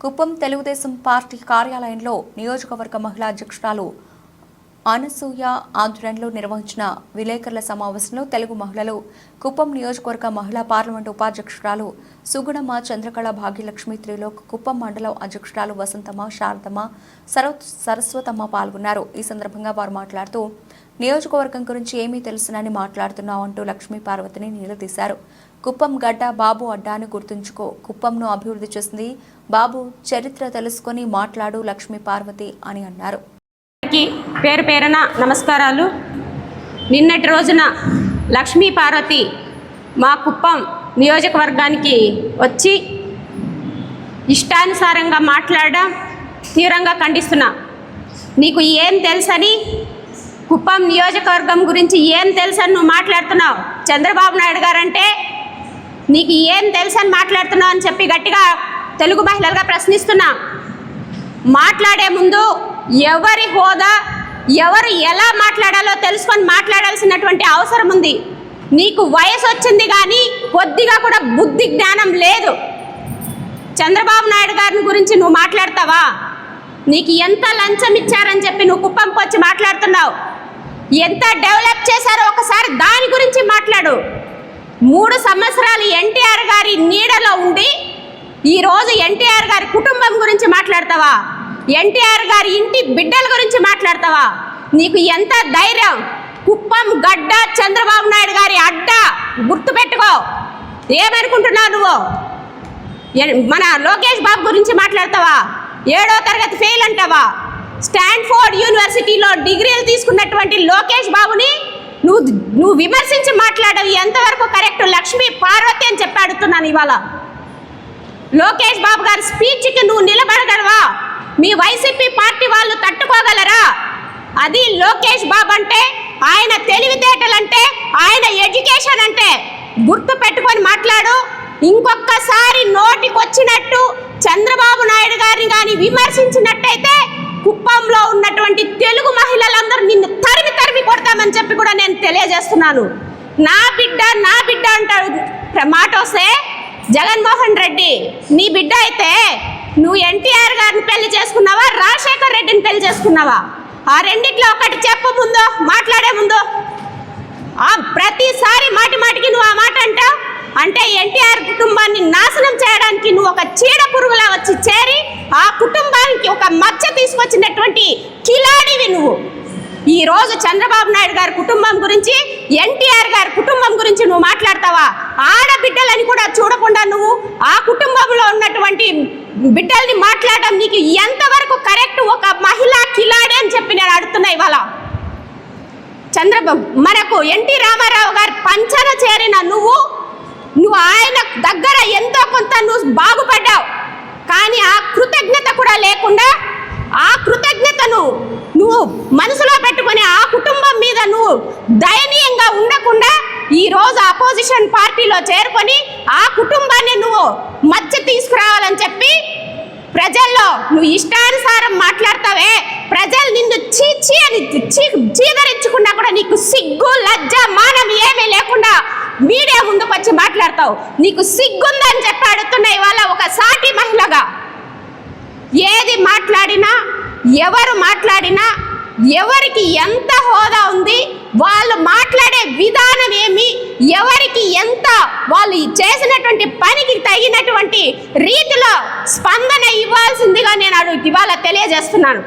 Kuppam Telugu Desam party కార్యాలయంలో నియోజకవర్గ మహిళా అధ్యక్షురాలు అనసూయ ఆధ్వర్యంలో నిర్వహించిన విలేకరుల సమావేశంలో తెలుగు మహిళలు కుప్పం నియోజకవర్గ మహిళా పార్లమెంటు ఉపాధ్యక్షురాలు సుగుణమ్మ చంద్రకళ భాగ్యలక్ష్మి త్రిలోక్ కుప్పం మండలం అధ్యక్షురాలు వసంతమ్మ శారదమ్మ సరవ సరస్వతమ్మ పాల్గొన్నారు. ఈ సందర్భంగా వారు మాట్లాడుతూ నియోజకవర్గం గురించి ఏమీ తెలుసునని మాట్లాడుతున్నావు అంటూ లక్ష్మీ పార్వతిని నిలదీశారు. కుప్పం గడ్డ బాబు అడ్డాను గుర్తుంచుకో. కుప్పంను అభివృద్ధి చేసింది బాబు. చరిత్ర తెలుసుకొని మాట్లాడు లక్ష్మీ పార్వతి అని అన్నారు. పేరు పేరున నమస్కారాలు. నిన్నటి రోజున లక్ష్మీ పార్వతి మా కుప్పం నియోజకవర్గానికి వచ్చి ఇష్టానుసారంగా మాట్లాడడం తీవ్రంగా ఖండిస్తున్నా. నీకు ఏం తెలుసని? కుప్పం నియోజకవర్గం గురించి ఏం తెలుసని నువ్వు మాట్లాడుతున్నావు? చంద్రబాబు నాయుడు గారంటే నీకు ఏం తెలుసని మాట్లాడుతున్నావు అని చెప్పి గట్టిగా తెలుగు మహిళలుగా ప్రశ్నిస్తున్నా. మాట్లాడే ముందు ఎవరి హోదా ఎవరు ఎలా మాట్లాడాలో తెలుసుకొని మాట్లాడాల్సినటువంటి అవసరం ఉంది. నీకు వయసు వచ్చింది కానీ కొద్దిగా కూడా బుద్ధి జ్ఞానం లేదు. చంద్రబాబు నాయుడు గారిని గురించి నువ్వు మాట్లాడతావా? నీకు ఎంత లంచం ఇచ్చారని చెప్పి నువ్వు కుప్పంకి వచ్చి మాట్లాడుతున్నావు. ఎంత డెవలప్ చేశారో ఒకసారి దాని గురించి మాట్లాడు. మూడు సంవత్సరాలు ఎన్టీఆర్ గారి నీడలో ఉండి ఈరోజు ఎన్టీఆర్ గారి కుటుంబం గురించి మాట్లాడతావా? ఎన్టీఆర్ గారి ఇంటి బిడ్డల గురించి మాట్లాడతావా? నీకు ఎంత ధైర్యం? కుప్పం గడ్డ చంద్రబాబు నాయుడు గారి అడ్డ గుర్తుపెట్టుకో. ఏమనుకుంటున్నావు నువ్వు? మన లోకేష్ బాబు గురించి మాట్లాడతావా? ఏడో తరగతి ఫెయిల్ అంటావా? స్టాన్ఫోర్డ్ యూనివర్సిటీలో డిగ్రీలు తీసుకున్నటువంటి లోకేష్ బాబుని నువ్వు నువ్వు విమర్శించి మాట్లాడవు. ఎంతవరకు కరెక్ట్? లక్ష్మీ పార్వతి అని చెప్పి అడుగుతున్నాను ఇవాళ. లోకేష్ బాబు గారి స్పీచ్కి నువ్వు నిలబడగలవా? మీ వైసీపీ పార్టీ వాళ్ళు తట్టుకోగలరా? అది లోకేష్ బాబు అంటే ఆయన తెలివితేటలంటే ఆయన ఎడ్యుకేషన్ అంటే. గుర్తు పెట్టుకొని మాట్లాడు. ఇంకొకసారి నోటికొచ్చినట్టు చంద్రబాబు నాయుడు గారిని కానీ విమర్శించినట్టయితే కుప్పంలో ఉన్నటువంటి తెలుగు మహిళలందరూ నిన్ను తరిమి తరిమి కొడతామని చెప్పి కూడా నేను తెలియజేస్తున్నాను. నా బిడ్డ నా బిడ్డ అంటాడు. మాట వస్తే జగన్మోహన్ రెడ్డి నీ బిడ్డ అయితే నువ్వు ఎన్టీఆర్ గారిని పెళ్ళి చేసుకున్నావా? రాజశేఖర్ రెడ్డిని పెళ్ళి చేసుకున్నావా? ఆ రెండిట్లో ఒకటి చెప్పు ముందో మాట్లాడే ముందు. ఆ ప్రతిసారి మాటి మాటికి నువ్వు ఆ మాట అంటావు? అంటే ఎన్టీఆర్ కుటుంబాన్ని నాశనం చేయడానికి నువ్వు ఒక చీడ పురుగులా వచ్చి చేరి ఆ కుటుంబానికి ఒక మచ్చ తీసుకొచ్చినటువంటి కిలాడివి నువ్వు. ఈ రోజు చంద్రబాబు నాయుడు గారి కుటుంబం గురించి ఎన్టీఆర్ గారి కుటుంబం గురించి నువ్వు మాట్లాడతావా? ఆడబిడ్డలని కూడా చూడకుండా నువ్వు ఆ కుటుంబంలో ఉన్నటువంటి బిడ్డల్ని మాట్లాడడం నీకు ఎంతవరకు కరెక్ట్? ఒక మహిళా కిలాడే అని చెప్పి నేను అడుగుతున్నా ఇవాళ. చంద్రబాబు మనకు ఎన్టీ రామారావు గారి పంచన చేరిన నువ్వు నువ్వు ఆయన దగ్గర ఎంతో కొంత నువ్వు బాగుపడ్డావు. కానీ ఆ కృతజ్ఞత కూడా లేకుండా ఆ కృతజ్ఞతను నువ్వు మనసు పెట్టుకొని ఆ కుటుంబం మీద నువ్వు దయనీయంగా ఉండకుండా ఈ రోజు అపోజిషన్ పార్టీలో చేరుకొని ఆ కుటుంబాన్ని నువ్వు మధ్య తీసుకురావాలని చెప్పి ప్రజల్లో నువ్వు ఇష్టానుసారం మాట్లాడతావే. ప్రజలు నిన్ను చీచి అని చీ చీదరించుకున్నా కూడా నీకు సిగ్గు లజ్జ మానం ఏమీ లేకుండా మీడియా ముందుకు వచ్చి మాట్లాడతావు. నీకు సిగ్గుందని చెప్పి అడుగుతున్న ఇవాళ ఒక సాటి మహిళగా ఏది మాట్లాడినా ఎవరు మాట్లాడినా ఎవరికి ఎంత హోదా ఉంది వాళ్ళు మాట్లాడే విధానం ఏమి ఎవరికి ఎంత వాళ్ళు చేసినటువంటి పనికి తగినటువంటి రీతిలో స్పందన ఇవ్వాల్సిందిగా నేను ఇవాళ తెలియజేస్తున్నాను.